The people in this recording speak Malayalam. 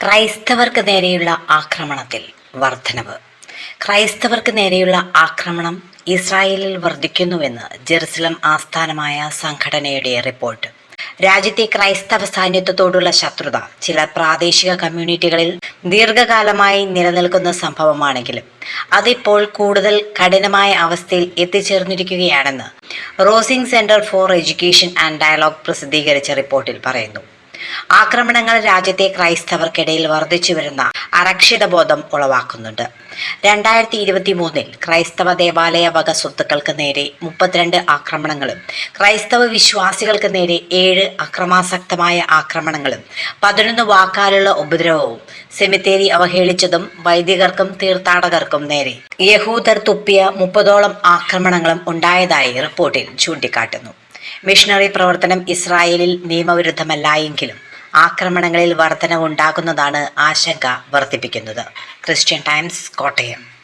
ക്രൈസ്തവർക്ക് നേരെയുള്ള ആക്രമണത്തിൽ വർധനവ് ക്രൈസ്തവർക്ക് നേരെയുള്ള ആക്രമണം ഇസ്രായേലിൽ വർദ്ധിക്കുന്നുവെന്ന് ജെറുസലം ആസ്ഥാനമായ സംഘടനയുടെ റിപ്പോർട്ട്. രാജ്യത്തെ ക്രൈസ്തവ സാന്നിധ്യത്തോടുള്ള ശത്രുത ചില പ്രാദേശിക കമ്മ്യൂണിറ്റികളിൽ ദീർഘകാലമായി നിലനിൽക്കുന്ന സംഭവമാണെങ്കിലും അതിപ്പോൾ കൂടുതൽ കഠിനമായ അവസ്ഥയിൽ എത്തിച്ചേർന്നിരിക്കുകയാണെന്ന് Rossing Center for Education and Dialogue പ്രസിദ്ധീകരിച്ച റിപ്പോർട്ടിൽ പറയുന്നു. ആക്രമണങ്ങൾ രാജ്യത്തെ ക്രൈസ്തവർക്കിടയിൽ വർദ്ധിച്ചു വരുന്ന അരക്ഷിത അരക്ഷിതബോധം ഉളവാക്കുന്നുണ്ട്. രണ്ടായിരത്തി ഇരുപത്തി മൂന്നിൽ ക്രൈസ്തവ ദേവാലയ വക സ്വത്തുക്കൾക്ക് നേരെ മുപ്പത്തിരണ്ട് ആക്രമണങ്ങളും ക്രൈസ്തവ വിശ്വാസികൾക്ക് നേരെ ഏഴ് അക്രമാസക്തമായ ആക്രമണങ്ങളും പതിനൊന്ന് വാക്കാലുള്ള ഉപദ്രവവും സെമിത്തേരി അവഹേളിച്ചതും വൈദികർക്കും തീർത്ഥാടകർക്കും നേരെ യഹൂദർ തുപ്പിയ മുപ്പതോളം ആക്രമണങ്ങളും ഉണ്ടായതായി റിപ്പോർട്ടിൽ ചൂണ്ടിക്കാട്ടുന്നു. മിഷണറി പ്രവർത്തനം ഇസ്രായേലിൽ നിയമവിരുദ്ധമല്ല എങ്കിലും ആക്രമണങ്ങളിൽ വർധനവുണ്ടാകുന്നതാണ് ആശങ്ക വർദ്ധിപ്പിക്കുന്നത്. Christian Times Kottayam.